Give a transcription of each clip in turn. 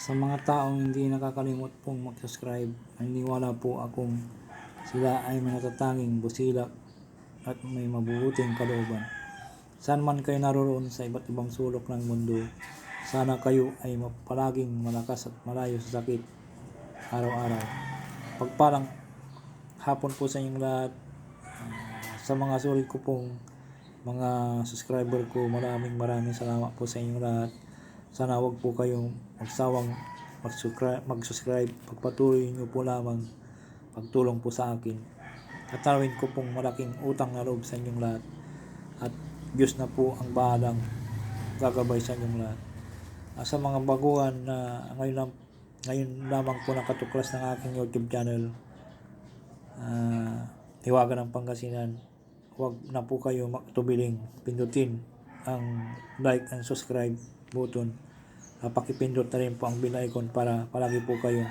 Sa mga taong hindi nakakalimot pong mag-subscribe, naniniwala po akong sila ay may natatanging busilak at may mabubuting kalooban. Saan man kayo naroon sa iba't ibang sulok ng mundo, sana kayo ay palaging malakas at malayo sa sakit araw-araw. Pagpalang hapon po sa inyong lahat. Ah, sa mga sulit ko pong mga subscriber ko, maraming maraming salamat po sa inyong lahat. Sana wag po kayong magsawang mag-subscribe. Pagpatuloy niyo po lamang pagtulong po sa akin. Tatawin ko pong malaking utang na loob sa inyong lahat. At Diyos na po ang bahalang gagabay sa inyong lahat. Ah, sa mga baguhan na ngayon, lang, ngayon lamang po nakatuklas ng aking YouTube channel, ah, Hiwaga ng Pangasinan, huwag na po kayo magtubiling pindutin ang like and subscribe button. Uh, pakipindot na rin po ang bell icon para palagi po kayong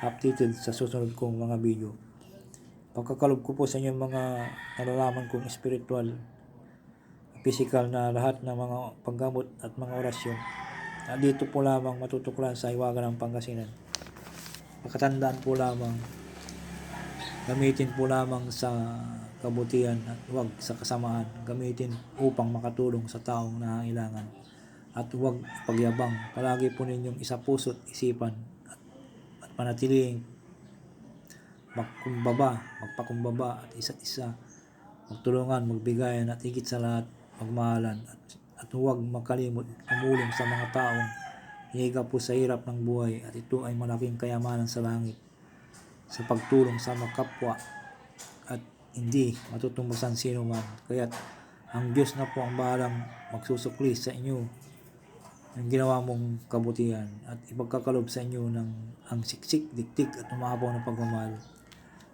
updated sa susunod kong mga video. Pagkakalob ko po sa inyo mga nalalaman kong spiritual, physical na lahat ng mga paggamot at mga orasyon. Uh, dito po lamang matutuklan sa Hiwaga ng Pangasinan. Pakatandaan po lamang Gamitin po lamang sa kabutihan at huwag sa kasamaan. Gamitin upang makatulong sa taong nangangailangan. At huwag pagyabang. Palagi po ninyong isa puso't isipan at, at panatiling magkumbaba, magpakumbaba at isa't isa. Magtulungan, magbigayan at higit sa lahat, magmahalan. At, at huwag makalimot tumulong sa mga taong hihiga po sa hirap ng buhay at ito ay malaking kayamanan sa langit sa pagtulong sa mga kapwa at hindi matutumbasan sino man. Kaya't ang Diyos na po ang bahalang magsusukli sa inyo ng ginawa mong kabutihan at ipagkakalob sa inyo ng ang siksik, diktik at umabaw na pagmamahal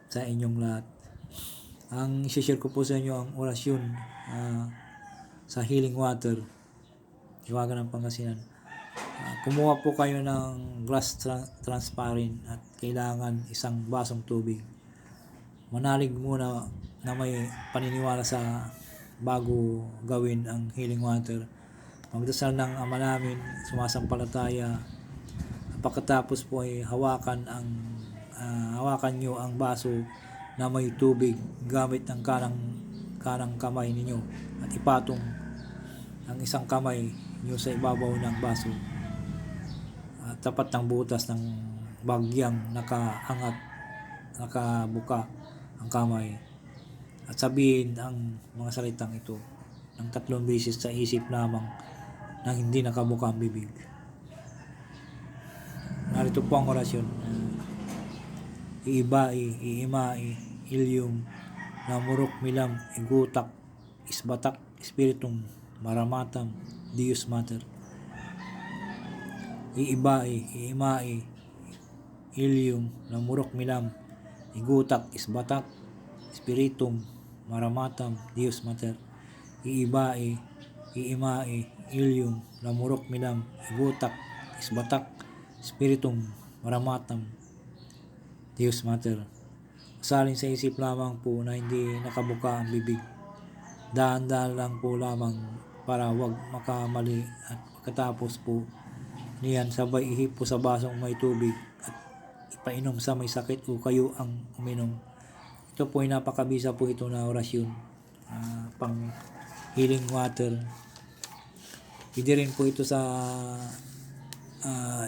sa inyong lahat. Ang isi-share ko po sa inyo ang orasyon ah, sa healing water. Iwagan ng Pangasinan. Ah, kumuha po kayo ng glass tra- transparent at kailangan isang basong tubig. Manalig muna na may paniniwala sa bago gawin ang healing water. Magdasal ng ama namin, sumasampalataya. Pagkatapos po ay hawakan ang ah, hawakan nyo ang baso na may tubig gamit ang kanang kanang kamay ninyo at ipatong ang isang kamay nyo sa ibabaw ng baso at tapat ng butas ng bagyang nakaangat nakabuka ang kamay at sabihin ang mga salitang ito ng tatlong beses sa isip lamang na hindi nakabuka ang bibig. Narito po ang orasyon. Iibai, iimai, ilyum, namurok milam, igutak, isbatak, spiritum, maramatam, Dios mater. Iibai, iimai, ilium, namurok milam, igutak, isbatak, spiritum, maramatam, Dios mater, iibai, iimai, ilium, namurok milam, igutak, isbatak, spiritum, maramatam, Dios mater. Salin sa isip lamang po na hindi nakabuka ang bibig. Daan-daan lang po lamang para wag makamali at pagkatapos po niyan sabay ihip po sa basong may tubig at ipainom sa may sakit o kayo ang uminom. Ito po ay napakabisa po ito na orasyon. Ah, pang healing water. Pwede rin po ito sa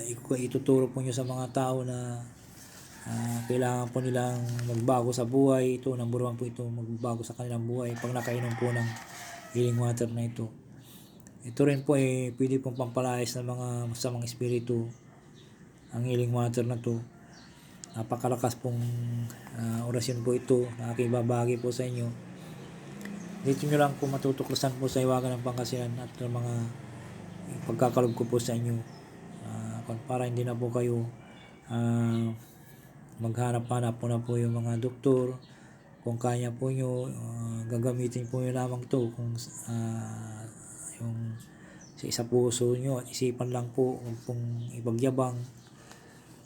iku- ituturo po nyo sa mga tao na ah, kailangan po nilang magbago sa buhay. Ito, number one po ito, magbago sa kanilang buhay pag nakainom po ng healing water na ito. Ito rin po ay pwede pong pampalayas ng mga sa mga espiritu ang healing water na to. Napakalakas pong ah, orasyon po ito na aking babagi po sa inyo. Dito nyo lang po matutuklasan po sa iwagan ng Pangasinan at ng mga pagkakalob ko po sa inyo. Kung para hindi na po kayo ah, maghanap-hanap po na po yung mga doktor. Kung kaya po nyo, ah, gagamitin po nyo lamang to kung ah, yung sa isa puso nyo at isipan lang po pong ipagyabang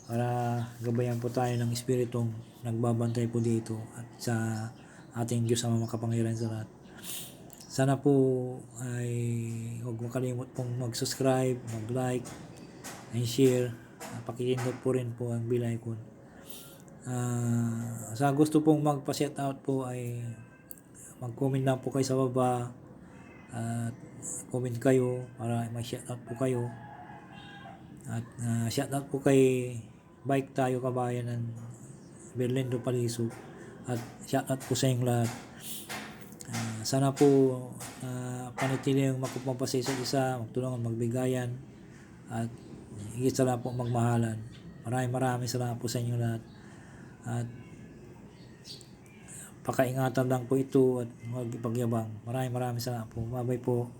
para gabayan po tayo ng espiritong nagbabantay po dito at sa ating Diyos ang makapangyarihan sa lahat. Sana po ay huwag makalimot pong mag-subscribe, mag-like, and share. Uh, pakitindot po rin po ang bilay ko. Ah, sa gusto pong magpa-shout out po ay mag-comment lang po kayo sa baba at comment kayo para may shout out po kayo. At uh, shout out po kay bike tayo kabayan ng Berlindo Paliso. At shout out po sa inyong lahat Ah, sana po uh, panitili yung makupapasay sa isa magtulungan magbigayan at higit sa lahat po magmahalan maraming maraming salamat po sa inyo lahat at pakaingatan lang po ito at magpagyabang. Maraming maraming salamat po. Babay po.